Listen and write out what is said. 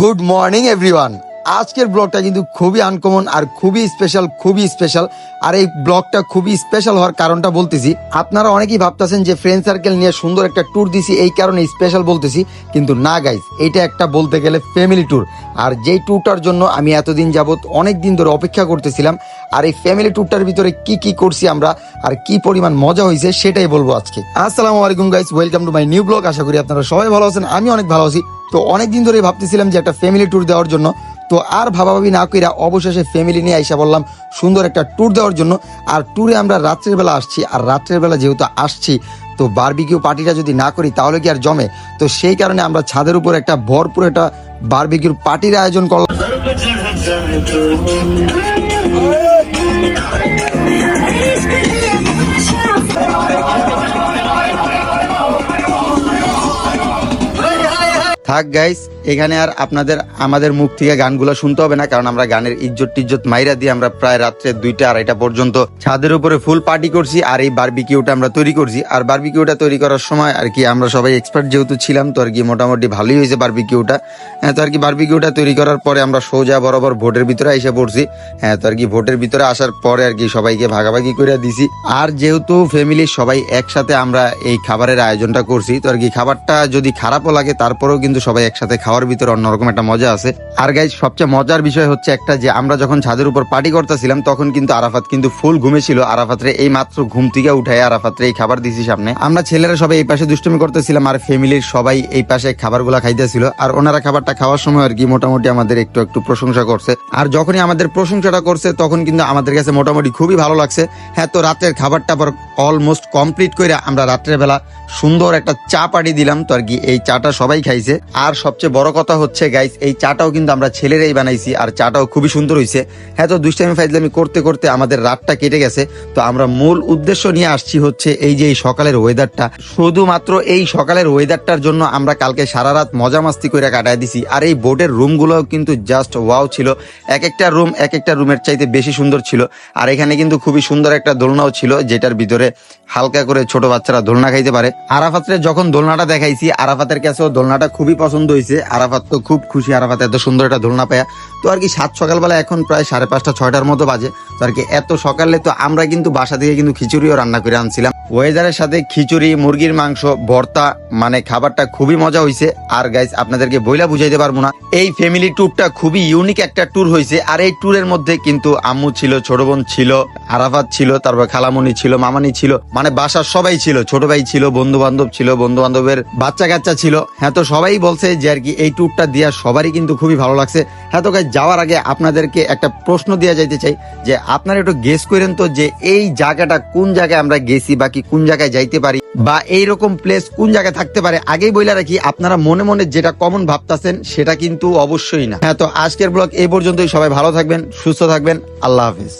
Good morning everyone আজকের ব্লগটা কিন্তু খুবই আনকমন আর খুবই স্পেশাল খুবই স্পেশাল আর এই ব্লগটা খুবই স্পেশাল হওয়ার কারণটা বলতেছি, আপনারা অনেকেই ভাবতেছেন যে ফ্রেন্ড সার্কেল নিয়ে সুন্দর একটা ট্যুর দিছি, এই কারণে স্পেশাল বলতেছি, কিন্তু না গাইজ এইটা একটা বলতে গেলে ফ্যামিলি ট্যুর আর যেই ট্যুরটার জন্য আমি এতদিন যাবত অনেক দিন ধরে অপেক্ষা করতেছিলাম, আর এই ফ্যামিলি ট্যুরটার ভিতরে কি কি করছি আমরা, আর কি পরিমাণ মজা হয়েছে সেটাই বলব আজকে। আসসালামু আলাইকুম guys welcome to my new blog আশা করি আপনারা সবাই ভালো আছেন আমি অনেক ভালো আছি। তো অনেক দিন ধরে ভাবতেছিলাম যে একটা ফ্যামিলি ট্যুর দেওয়ার জন্য তো আর ভাবাভাবি না কইরা অবশেষে ফ্যামিলি নিয়ে আইসা বললাম, সুন্দর একটা ট্যুর দেওয়ার জন্য। আর ট্যুরে আমরা রাত্রের বেলা আসছি। আর রাত্রের বেলা যেহেতু আসছি, তো বার্বিকিউ পার্টিটা যদি না করি তাহলে কি আর জমে? তো সেই কারণে আমরা ছাদের উপর একটা ভরপুর একটা বার্বিকিউর পার্টির আয়োজন করলাম। থাক গাইস এখানে আর আপনাদের, আমাদের মুখ থেকে গানগুলো শুনতে হবে না, কারণ আমরা গানের ইজ্জত টিজ্জত মাইরা দিয়ে আমরা প্রায় রাত্রে দুইটা আড়াইটা পর্যন্ত ছাদের উপরে ফুল পার্টি করছি, আর এই বারবিকিউটা আমরা তৈরি করছি। আর বারবিকিউটা তৈরি করার সময় আর কি আমরা সবাই এক্সপার্ট যেহেতু ছিলাম, তো আর কি মোটামুটি ভালোই হয়েছে বারবিকিউটা হ্যাঁ তো আর কি বারবিকিউটা তৈরি করার পরে আমরা সোজা বরাবর ভোটের ভিতরে এসে পড়ছি। হ্যাঁ তো আর কি ভোটের ভিতরে আসার পরে আর কি সবাইকে ভাগাভাগি করে দিছি। আর যেহেতু ফ্যামিলির সবাই একসাথে আমরা এই খাবারের আয়োজনটা করছি, তো আর কি খাবারটা যদি খারাপও লাগে, তারপরেও কিন্তু সবাই একসাথে খাওয়ার ভিতরে অন্যরকম একটা মজা আছে। আর গাইজ সবচেয়ে মজার বিষয় হচ্ছে একটা যে, আমরা যখন ছাদের উপর পার্টি করতেছিলাম, তখন কিন্তু আরাফাত কিন্তু ফুল ঘুমেছিল। আরাফাতরে এই মাত্র ঘুম থেকে উঠায় আরাফাতরে এই খাবার দিছি সামনে। আমরা ছেলেরা সবাই এই পাশে দুষ্টুমি করতেছিলাম আর ফ্যামিলির সবাই এই পাশে খাবারগুলা খাইতেছিল। আর ওনারা খাবারটা খাওয়ার সময় আর কি মোটামুটি আমাদের একটু একটু প্রশংসা করছে। আর যখনই আমাদের প্রশংসাটা করছে, তখন কিন্তু আমাদের কাছে মোটামুটি খুবই ভালো লাগছে। হ্যাঁ তো রাতের খাবারটা পর অলমোস্ট কমপ্লিট করে আমরা রাত্রের বেলা সুন্দর একটা চা পাটি দিলাম তো আর কি, এই চাটা সবাই খাইছে। আর সবচেয়ে বড় কথা হচ্ছে গাইস এই চাটাও কিন্তু আমরা ছেলেরাই বানাইছি আর চাটাও খুবই সুন্দর হয়েছে হ্যাঁ তো দুষ্টামি ফাইজলামি করতে করতে আমাদের রাতটা কেটে গেছে। তো আমরা মূল উদ্দেশ্য নিয়ে আসছি হচ্ছে এই যে এই সকালের ওয়েদারটা শুধুমাত্র এই সকালের ওয়েদারটার জন্য আমরা কালকে সারা রাত মজা মাস্তি করে কাটায় দিছি। আর এই বোটের রুমগুলোও কিন্তু জাস্ট ওয়াও ছিল। এক একটা রুম এক একটা রুমের চাইতে বেশি সুন্দর ছিল। আর এখানে কিন্তু খুবই সুন্দর একটা দোলনাও ছিল, যেটার ভিতরে হালকা করে ছোট বাচ্চারা দোলনা খাইতে পারে। আরাফাতের যখন দোলনাটা দেখাইছি, আরাফাতের কাছেও দোলনাটা খুবই পছন্দ হয়েছে আরাফাত তো খুব খুশি, আরাফাত এত সুন্দর একটা দোলনা পায়া। তো আর কি সাত সকালবেলা এখন প্রায় সাড়ে পাঁচটা, ছয়টার মতো বাজে। তো আর কি এত সকালে তো আমরা কিন্তু বাসা থেকে কিন্তু খিচুড়িও রান্না করে আনছিলাম। ওয়েদারের সাথে খিচুড়ি, মুরগির মাংস, ভর্তা মানে খাবারটা খুবই মজা হয়েছে আর গাইজ আপনাদেরকে বইলা বুঝাইতে পারব না। এই ফ্যামিলি ট্যুরটা খুবই ইউনিক একটা ট্যুর হয়েছে আর এই ট্যুরের মধ্যে কিন্তু আম্মু ছিল, ছোট বোন ছিল, আরাফাত ছিল, তারপর খালামণি ছিল, মামানি ছিল মানে বাসার সবাই ছিল, ছোট ভাই ছিল বন্ধু বান্ধব ছিল বন্ধু বান্ধবের বাচ্চা কাচ্চা ছিল। হ্যাঁ তো সবাই বলছে যে আর কি এই ট্যুরটা দেওয়া সবারই কিন্তু খুবই ভালো লাগছে। হ্যাঁ তো যাওয়ার আগে আপনাদেরকে একটা প্রশ্ন দেওয়া যাইতে চাই যে আপনারা একটু গেস করেন তো যে এই জায়গাটা কোন জায়গায় আমরা গেছি বা কি কোন জায়গায় যাইতে পারি বা এই রকম প্লেস কোন জায়গায় থাকতে পারে? আগেই বইলা রাখি, আপনারা মনে মনে যেটা কমন ভাবতাছেন সেটা কিন্তু অবশ্যই না। হ্যাঁ তো আজকের ব্লগ এই পর্যন্তই। সবাই ভালো থাকবেন, সুস্থ থাকবেন। আল্লাহ হাফিজ।